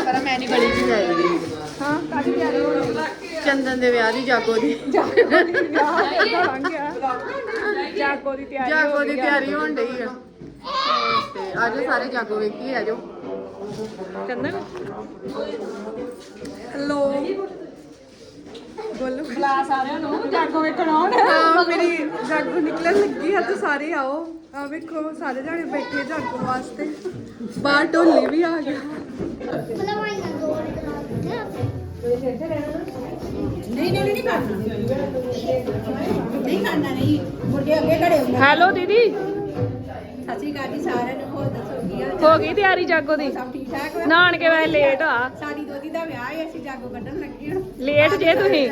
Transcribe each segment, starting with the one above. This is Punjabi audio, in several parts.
ਪਰ ਮੈਂ ਨਹੀਂ ਹਾਂ ਚੰਦਨ ਦੇ ਵਿਆਹ ਦੀ ਜਾਗੋ ਦੀ। ਜਾਗੋ ਦੀ ਤਿਆਰੀ ਜਾਗੋ ਦੀ ਤਿਆਰੀ ਹੋਣ ਡਈ ਆ। ਤੇ ਆਜੋ ਸਾਰੇ ਜਾਗੋ ਵੇਖੀ ਆਜੋ। ਚੰਦਨ? ਹੈਲੋ ਬੋਲੋ। ਬੁਲਾ ਸਾਰਿਆਂ ਨੂੰ ਜਾਗੋ ਵੇਖਣ ਆਉਣ। ਹਾਂ ਮੇਰੀ ਜਾਗੋ ਨਿਕਲਣ ਲੱਗੀ ਹੈ ਤੇ ਸਾਰੇ ਆਓ। ਆ ਵੇਖੋ ਸਾਰੇ ਜਾਣੇ ਬੈਠੇ ਜਾਗੋ ਵਾਸਤੇ। ਬਾਹਰ ਢੋਲੀ ਵੀ ਆ ਗਿਆ ਨਹੀਂ ਨਹੀਂ ਨਹੀਂ ਕਰਨਾ। ਨਹੀਂ ਕਰਨਾ ਨਹੀਂ। ਮੁਰਗੇ ਅੱਗੇ ਘੜੇ ਹੁੰਦੇ ਹੈਲੋ ਦੀਦੀ। ਸਤਿ ਸ਼੍ਰੀ ਅਕਾਲ ਜੀ ਸਾਰਿਆਂ ਨੂੰ ਹੋਰ ਦੱਸੋ ਕੀ ਹਾਲ ਹੋ ਗਈ ਤਿਆਰੀ ਜਾਗੋ ਦੀ? ਸਭ ਠੀਕ ਠਾਕ ਵਾ? ਨਾਨਕੇ ਵੈਸੇ ਲੇਟ ਆ। ਸਾਡੀ ਦੋਤੀ ਦਾ ਵਿਆਹ ਹੈ ਅਸੀਂ ਜਾਗੋ ਕੱਢਣ ਲੱਗੇ ਹਾਂ। ਲੇਟ ਜੇ ਤੁਸੀਂ?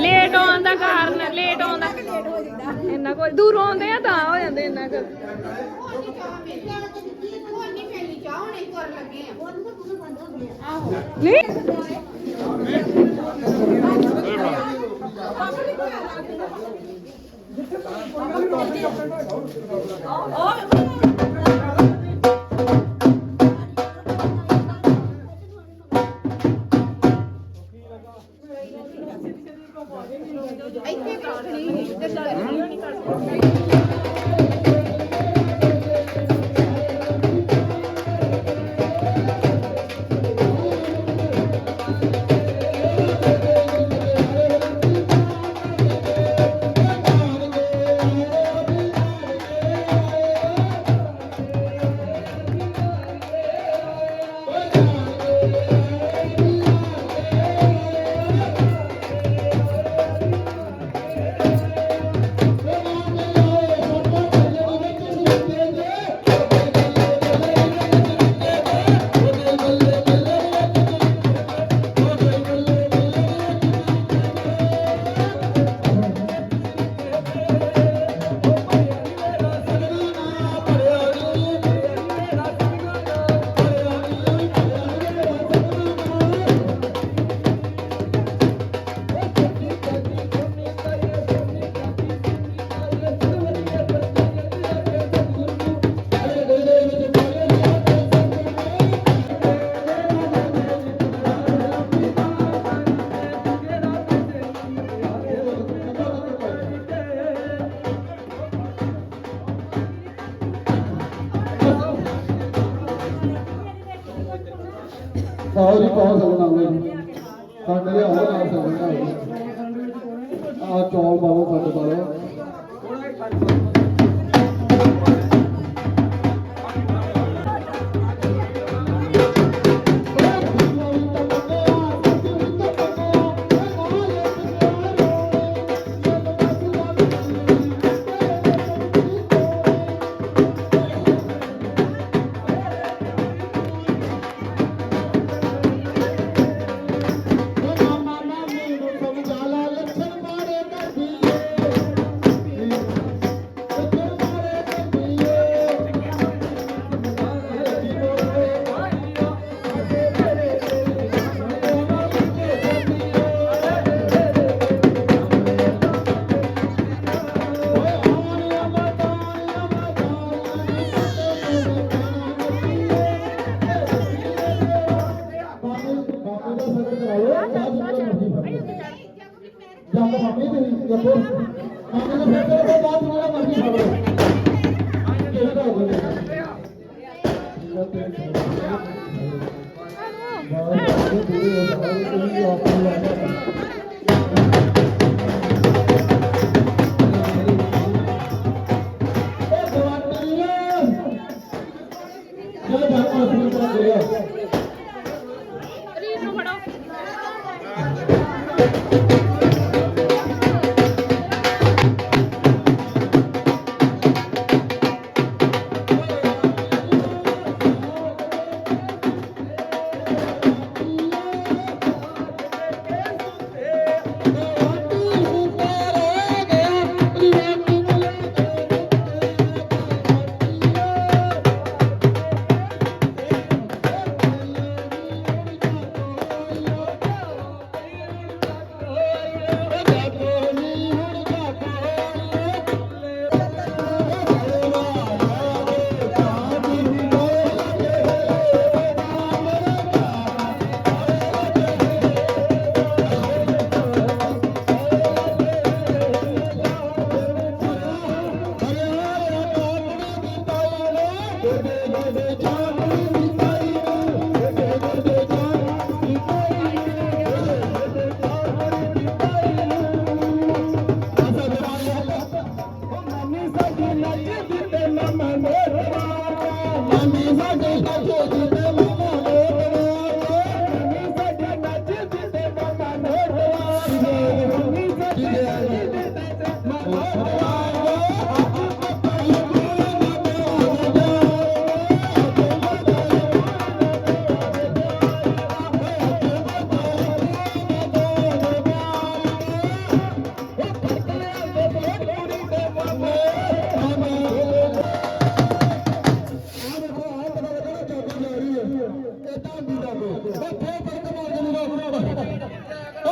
ਲੇਟ ਆਉਣ ਦਾ ਕਾਰਨ ਲੇਟ ਆਉਣ ਦਾ ਲੇਟ ਹੋ ਜਾਂਦਾ। ਇੰਨਾ ਕੋਈ ਦੂਰੋਂ ਆਉਂਦੇ ਆ ਤਾਂ ਹੋ ਜਾਂਦੇ ਇੰਨਾ ਕੁ। ਨਹੀਂ। ਪਾਓ ਜੀ ਪਾਓ ਸਕਣਾ ਮੈਂ ਖੰਡ ਦੇ ਹੋਰ ਲਾ ਸਕਦਾ ਜੰਗ ਮਾਮੀ ਤੁਸੀਂ ਦੇਖੋ ਮਾਮੀ ਨੇ ਫਿਰ ਤੋਂ ਬਾਅਦ ਮੇਰਾ ਮਰਜ਼ੀ ਫੜ ਲਓ ਇਹ ਤਾਂ ਹੋ ਗਿਆ ਰੀਤ जब जाना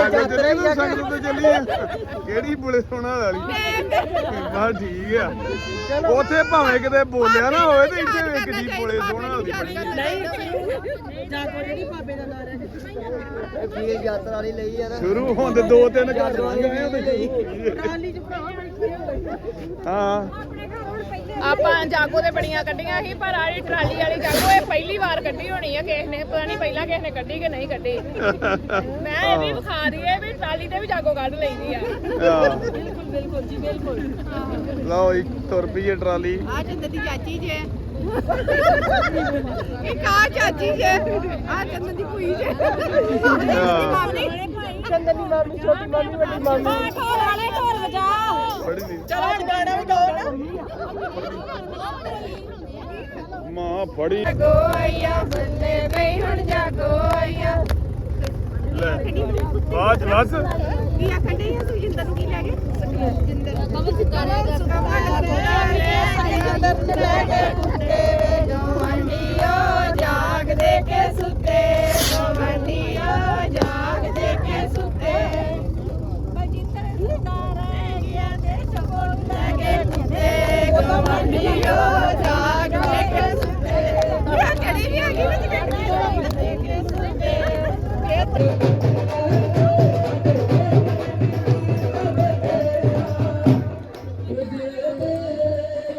ਜਾਗੋ ਚੱਲੀ ਨਾ ਸੰਗਤ ਤੇ ਚੱਲੀ ਆ ਕਿਹੜੀ ਬੁਲੇ ਸੋਹਣਾ ਵਾਲੀ? ਬਸ ਠੀਕ ਆ। ਉਥੇ ਭਾਵੇਂ ਕਿਤੇ ਬੋਲਿਆ ਨਾ ਹੋਵੇ ਤੇ ਇੱਥੇ ਵੇਖ ਕਿੱਡੀ ਬੋਲੇ ਸੋਹਣਾ ਉਹਦੀ ਬਣੀ ਵੀਰ ਯਾਤਰਾ ਵਾਲੀ ਲਈ ਯਾਰ ਸ਼ੁਰੂ ਹੋਣ ਦੇ ਦੋ ਤਿੰਨ ਲੰਘ ਗਏ। ਉਹਦੇ ਹਾਂ। ਆਪਾਂ ਜਾਗੋ ਦੇ ਬੜੀਆਂ ਕੱਢੀਆਂ ਸੀ ਪਰ ਆੜੀ ਟਰਾਲੀ ਵਾਲੀ ਜਾਗੋ ਇਹ ਪਹਿਲੀ ਵਾਰ ਕੱਢੀ ਹੋਣੀ ਆ ਕਿਸੇ ਨੇ ਪਤਾ ਨਹੀਂ ਪਹਿਲਾਂ ਕਿਸੇ ਨੇ ਕੱਢੀ ਕਿ ਨਹੀਂ ਕੱਢੀ। ਮੈਂ ਇਹ ਵੀ ਵਿਖਾ ਦਈਏ ਵੀ ਟਰਾਲੀ ਤੇ ਵੀ ਜਾਗੋ ਕੱਢ ਲਈਦੀ ਆ। ਬਿਲਕੁਲ ਬਿਲਕੁਲ ਜੀ ਬਿਲਕੁਲ। ਲਓ ਜੀ ਤੁਰ ਪਈਏ ਟਰਾਲੀ। ਆ ਚੰਦਰ ਦੀ ਚਾਚੀ ਜੇ। ਇੱਕ ਆ ਚਾਚੀ ਜੇ। ਆ ਚੰਦਰ ਦੀ ਕੁੜੀ ਜੇ। ਮਾਮੀ ਚੰਦਰ ਦੀ ਮਾਮੀ ਛੋਟੀ ਮਾਮੀ ਵੱਡੀ ਮਾਮੀ। ਢੋਲ ਵਾਲੇ ਢੋਲ ਵਜਾ। ਫੜੀ ਦੀ ਚਲੋ ਗਾਣਾ ਵੀ ਗਾਓ। ਮਾਂ ਫੜੀ। ਗੋਇਆ ਬੰਦੇ ਬਈ ਹੁਣ ਜਾ ਗੋਇਆ। ਲੈ ਬਾਜ ਲੱਸ ਕੀ ਆਖਣ ਦੇ ਆ ਸੁਖਿੰਦਰ ਨੂੰ ਕੀ ਲੈ ਗਏ ਸੁਖਿੰਦਰ ਕਮਲ ਸਿਕਾਰਾ ਦਾ ਕਮਲ ਸੁਖਿੰਦਰ ਨੂੰ ਲੈ ਗਏ ਕੁੱਤੇ ਜੋ ਮੰਡੀਓ ਜਾਗ ਦੇ ਕੇ ਸੁੱਤੇ। ਜੋ ਮੰਡੀ Thank you.